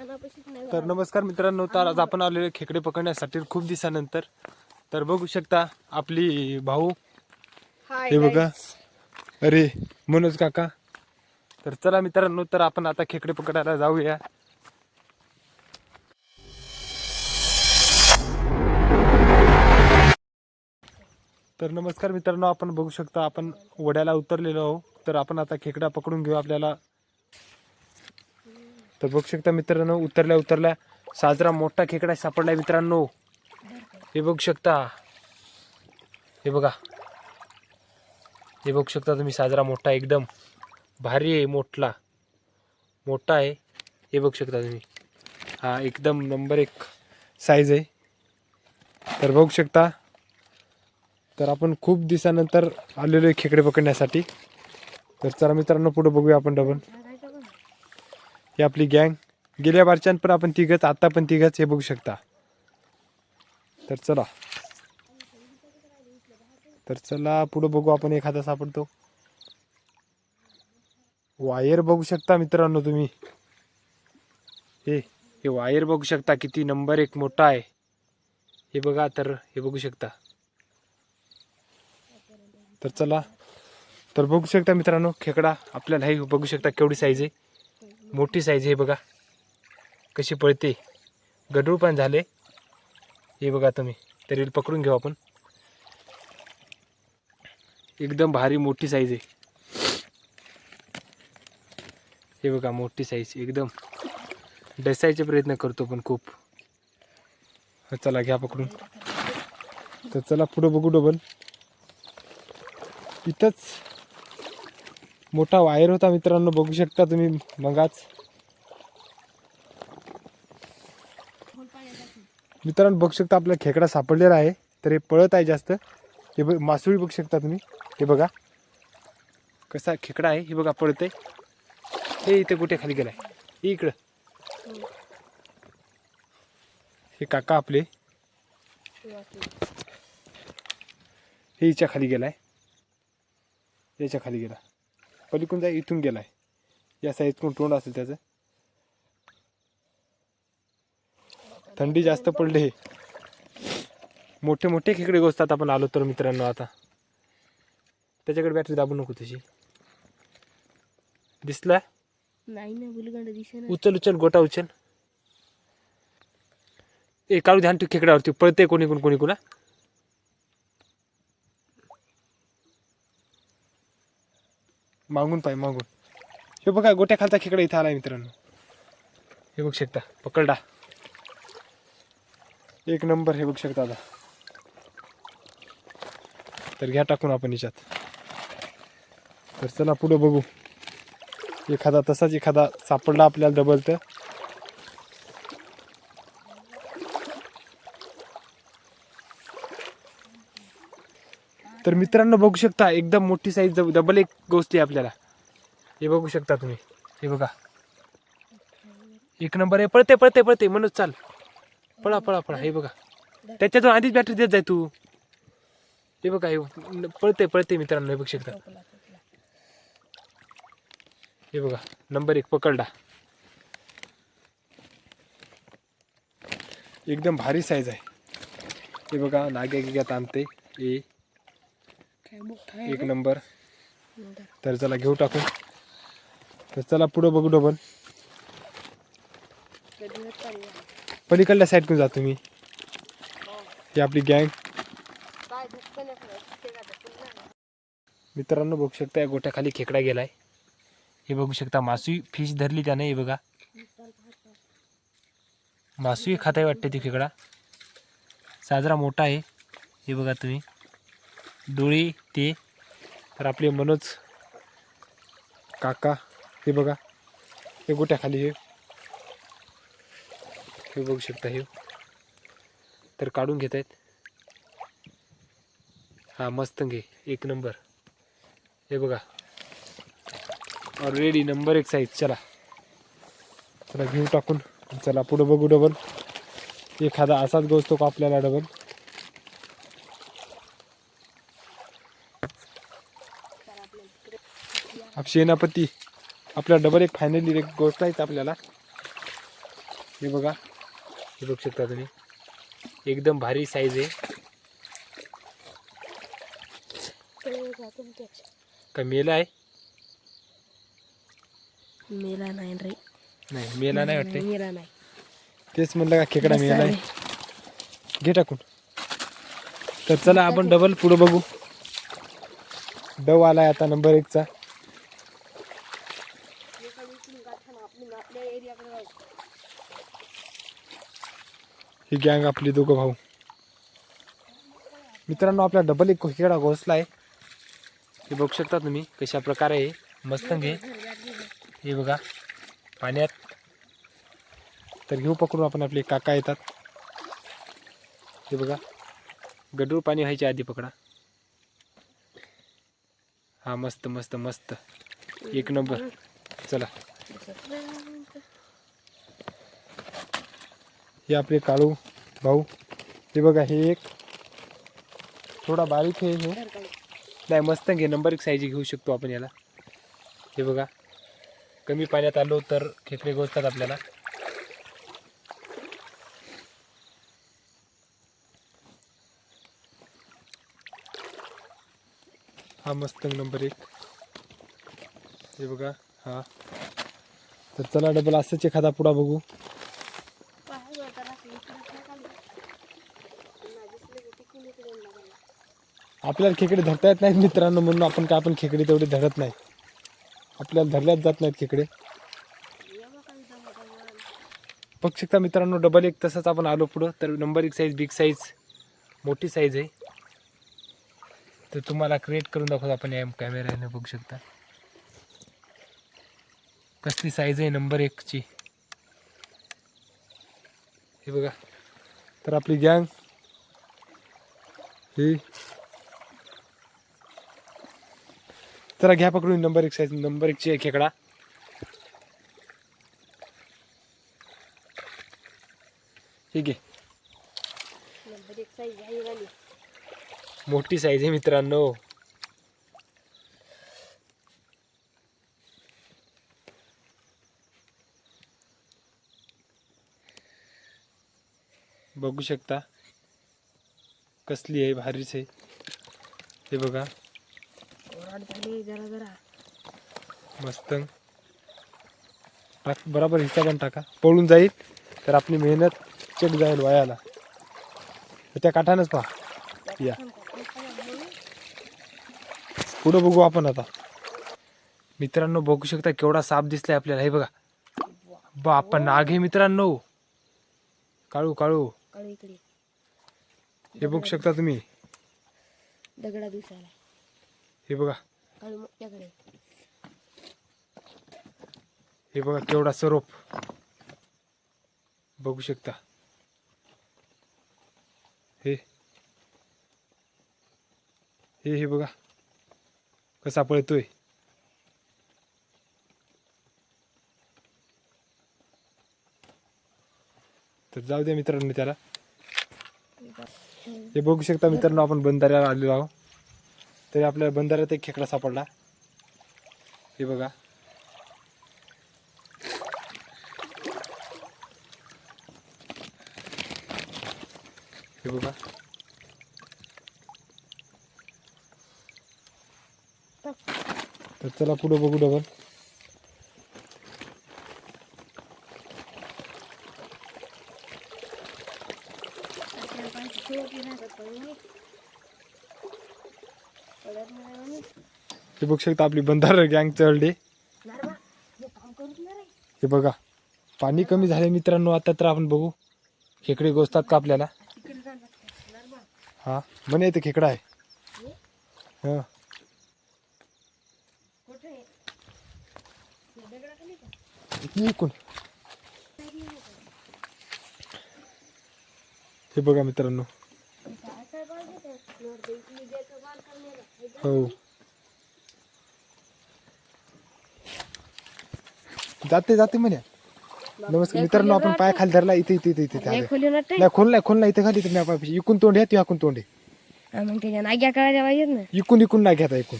तर नमस्कार मित्रांनो तर आज आपण आलेलो खेकडे पकडण्यासाठी खूप दिवसानंतर. तर बघू शकता आपली भाऊ. हे बघा. अरे मनोज काका. तर चला मित्रांनो तर आपण आता खेकडे पकडायला जाऊया. तर नमस्कार मित्रांनो आपण बघू शकता आपण वड्याला उतरलेलो आहोत. तर आपण आता खेकडा पकडून घेऊ आपल्याला. तर बघू शकता मित्रांनो उतरल्या उतरल्या साजरा मोठा खेकडा सापडलाय मित्रांनो. हे बघू शकता. हे बघा. हे बघू शकता तुम्ही साजरा मोठा एकदम. भारी आहे मोठला. मोठा आहे. हे बघू शकता तुम्ही. हा एकदम नंबर एक साईज आहे. तर बघू शकता. तर आपण खूप दिवसानंतर आलेलो आहे खेकडे पकडण्यासाठी. तर चला मित्रांनो पुढे बघूया आपण डबल ही आपली गँग. गेल्या बारच्यान पण आपण तिघंच आत्ता पण तिघंच हे बघू शकता. तर चला. तर चला पुढं बघू आपण एखादा सापडतो. वायर बघू शकता मित्रांनो तुम्ही. हे हे वायर बघू शकता किती नंबर एक मोठा आहे. हे बघा तर हे बघू शकता. तर चला. तर बघू शकता मित्रांनो खेकडा आपल्याला हे बघू शकता केवढी साईज आहे. मोठी साईज आहे बघा. कशी पळते. गडूळ पण झाले. हे बघा तुम्ही. तरी पकडून घेऊ आपण. एकदम भारी मोठी साईज आहे. हे बघा मोठी साईज एकदम. डसायचे प्रयत्न करतो पण खूप. चला घ्या पकडून. तर चला पुढं बघू डबल इथंच. मोठा वायर होता मित्रांनो बघू शकता तुम्ही. मगाच मित्रांनो बघू शकता आपला खेकडा सापडलेला आहे तर हे पळत आहे जास्त. हे बघ मासुळी बघू शकता तुम्ही. हे बघा. कसा खेकडा आहे हे बघा पळत आहे हे इथे कुठे खाली गेलाय? हे इकडं. हे काका आपले. हे हिच्या खाली गेलाय. याच्या खाली गेला. पलीकडून जाय इथून गेलाय. या साईजकडून तोंड असेल त्याचं. थंडी जास्त पडली. मोठे मोठे खेकडे गोसतात आपण आलो तर मित्रांनो आता. त्याच्याकडे बॅटरी दाबू नको तशी दिसला उचल उचल गोटा उचल. ए काढू ध्यान तू खेकड्यावरती. पळते कोणी कोण कोणी कोणा मागून पाय मागून. हे बघा गोट्या खालचा खेकडा इथं आला मित्रांनो. हे बघू शकता पकडा. एक नंबर हे बघू शकता आता. तर घ्या टाकून आपण याच्यात. तर चला पुढं बघू. एखादा तसाच एखादा सापडला आपल्याला डबल तर. तर मित्रांनो बघू शकता एकदम मोठी साईज डबल एक गोष्टी आहे आपल्याला. हे बघू शकता तुम्ही. हे बघा. एक नंबर आहे. पळते पळते पळते. म्हणून चाल. पळा पळा पळा. हे बघा. त्याच्यातून आधीच बॅटरी देत जाय तू. हे बघा हे पळते पळते मित्रांनो. हे बघू शकता. हे बघा. नंबर एक पकडला एकदम भारी साईज आहे. हे बघा नाग्या गिग्यात आणते ए एक नंबर. तर चला घेऊ टाकून तर चला पुढं बघू डबल पलीकडल्या साईडकडून जा तुम्ही. ही. आपली गँग मित्रांनो बघू शकता या गोट्याखाली खेकडा गेलाय. हे बघू शकता मासू फिश धरली त्याने हे बघा. मासू खाताय वाटते ती खेकडा. साजरा मोठा आहे. हे बघा तुम्ही. डोळी ते. तर आपले मनोज काका हे बघा. हे गोट्या खाली हे. हे बघू शकता हे. तर काढून घेत आहेत हा मस्त घे एक नंबर. हे बघा. ऑलरेडी नंबर एक साईज चला. चला घेऊ टाकून. चला पुढं बघू डबल एखादा असाच गोष्ट का आपल्याला डबल सेनापती आपल्या डबल एक फायनली एक गोष्ट आहे आपल्याला. हे बघा हे बघू शकता तुम्ही. एकदम भारी साईज आहे. का मेला आहे? मेला नाही रे. नाही मेला नाही वाटते मेला नाही. तेच म्हणलं का खेकडा मेला आहे. घे टाकून. तर चला आपण डबल पुढं बघू. डव आलाय आता नंबर एकचा. ही गँग आपली दोघं भाऊ. मित्रांनो आपला डबल एक खेळा घोसला आहे हे बघू शकता तुम्ही कशा प्रकारे आहे मस्तंग आहे. हे बघा पाण्यात. तर घेऊ पकडून आपण आपले काका येतात. हे बघा गडूळ पाणी व्हायच्या आधी पकडा. हा मस्त मस्त मस्त. एक नंबर. चला. हे आपले काळू भाऊ. हे बघा हे एक थोडा बारीक आहे हे. नाही मस्त घे नंबर एक साईज घेऊ शकतो आपण याला. हे बघा कमी पाण्यात आलो तर खेकडे गोजतात आपल्याला. हा मस्तंग नंबर एक. हे बघा. हां. तर चला डबल असंच एखादा पुढा बघू. आपल्याला खेकडे धरता येत नाहीत मित्रांनो म्हणून आपण काय आपण खेकडे तेवढे धरत नाही. आपल्याला धरल्याच जात नाहीत खेकडे. बघ शकता मित्रांनो डबल एक तसंच आपण आलो पुढं. तर नंबर एक साईज बिग साईज मोठी साईज आहे. तर तुम्हाला क्रिएट करून दाखवतो आपण या कॅमेऱ्याने बघू शकता. कसली साईज आहे नंबर एकची हे बघा. तर आपली गँग ही. चला घ्या पकडून नंबर एक साईज नंबर एकची आहे खेकडा. ठीक आहे नंबर एक साईज आहे वाली. मोठी साईज आहे मित्रांनो. बघू शकता. कसली आहे भारीच आहे. हे बघा. जरा जरा. मस्त. टाक बराबर हिस्सा पण टाका. पळून जाईल तर आपली मेहनत चेक जाईल वायाला. त्या काठानच पहा. या. पुढं बघू आपण आता. मित्रांनो बघू शकता केवढा साप दिसलाय आपल्याला. हे बघा. बापा नाग हे मित्रांनो. काळू काळू. काळू इकडे हे बघू शकता तुम्ही? दगडा दिसायला. हे बघा. काळू मोठ्याकडे हे बघा केवढा सरोप. बघू शकता. हे. हे हे बघा. कसा पळतोय. तर जाऊ द्या मित्रांनो त्याला हे बघू शकता मित्रांनो आपण बंधाऱ्याला आलेलो आहोत. तरी आपल्याला बंधाऱ्यात एक खेकडा सापडला. हे बघा. हे बघा. तर चला पुढं बघू डबल हे बघू शकता आपली बंधारा गँग चढली हे बघा पाणी कमी झाले मित्रांनो आता तर आपण बघू. खेकडे गोचतात का आपल्याला? हा म्हणे इथे खेकडा आहे. हा. इकडून हे बघा मित्रांनो. हो. जाते जाते म्हणे. नमस्कार मित्रांनो आपण पाय खाली धरला इथे इथे इथे इथे आले. खोली नाही खोल नाही खोल नाही इथे खाली तुम्ही पाय इकून तोंड आहे हाकून तोंड आहे. मग त्याच्या नाग्या करायच्या पाहिजेत ना इकून इकून नाही घ्या इकून.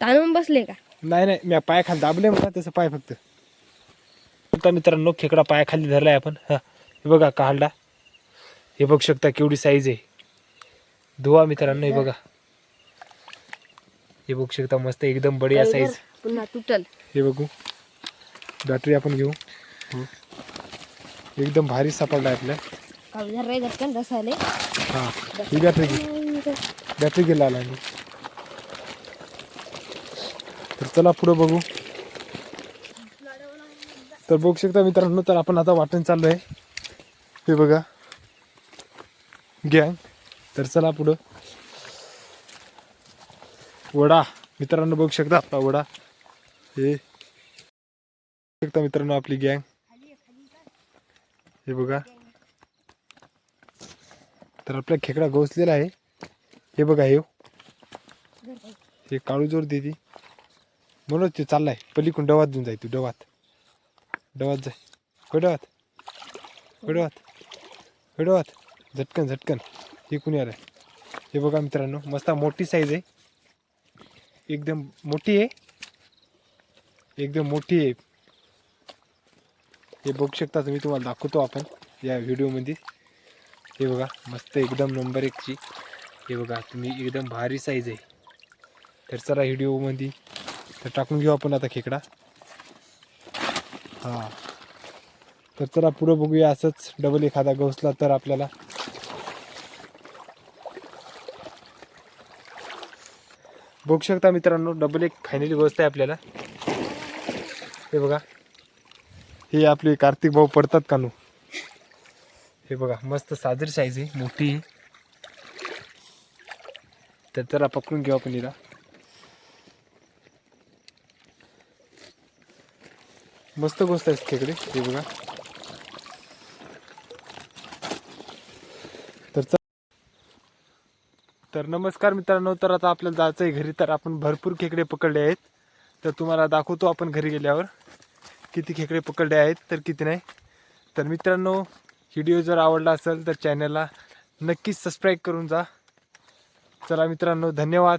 ताणून बसले का? नाही नाही मी पाय खाली दाबले म्हणा तसं पाय फक्त. आता मित्रांनो खेकडा पाय खाली धरलाय आपण. हा हे बघा काढला हे बघू शकता केवढी साईज आहे. धुवा मित्रांनो हे बघा. हे बघू शकता मस्त एकदम बढिया साईज पुन्हा तुटल. हे बघू. बॅटरी आपण घेऊ. एकदम भारी सापडला आपल्या. हा ही बॅटरी घे. बॅटरी गेला आला आणि. तर चला पुढं बघू. तर बघू शकता मित्रांनो तर आपण आता वाटण चाललो आहे हे बघा. गँग. तर चला पुढं. वडा. मित्रांनो बघू शकता आपला वडा. हे. शकता मित्रांनो आपली गँग. हे बघा. तर आपला खेकडा गोसलेला आहे. हे बघा हे. हे काळू जोर देते म्हणूनच ते चाललाय. पलीकडून डवात घेऊन जाय तू डवात. डवात जाय. कडवात कडवात कडवात झटकन झटकन. हे कुणी आलं हे बघा मित्रांनो मस्त मोठी साईज आहे. एकदम मोठी आहे. एकदम मोठी आहे. हे बघू शकता तुम्ही तुम्हाला दाखवतो आपण या व्हिडिओमध्ये. हे बघा मस्त एकदम नंबर एकची हे बघा तुम्ही एकदम भारी साईज आहे. तर चला व्हिडिओमध्ये. तर टाकून घेऊ आपण आता खेकडा. हां. तर चला पुढं बघूया असंच डबल एखादा गवसला तर आपल्याला. बघू शकता मित्रांनो डबल एक फायनली गोष्ट आहे आपल्याला. हे बघा. हे आपले कार्तिक भाऊ पडतात कानू हे बघा मस्त साजर साईज आहे मोठी आहे. तर जरा पकडून घेऊ आपण हिला. मस्त गोष्ट आहे खेकडे हे बघा. तर तर नमस्कार मित्रांनो तर आता आपल्याला जायचं आहे घरी तर आपण भरपूर खेकडे पकडले आहेत. तर तुम्हाला दाखवतो आपण घरी गेल्यावर. किती खेकडे पकडले आहेत तर किती नाही. तर मित्रांनो व्हिडिओ जर आवडला असेल तर चॅनलला नक्कीच सबस्क्राईब करून जा. चला मित्रांनो धन्यवाद.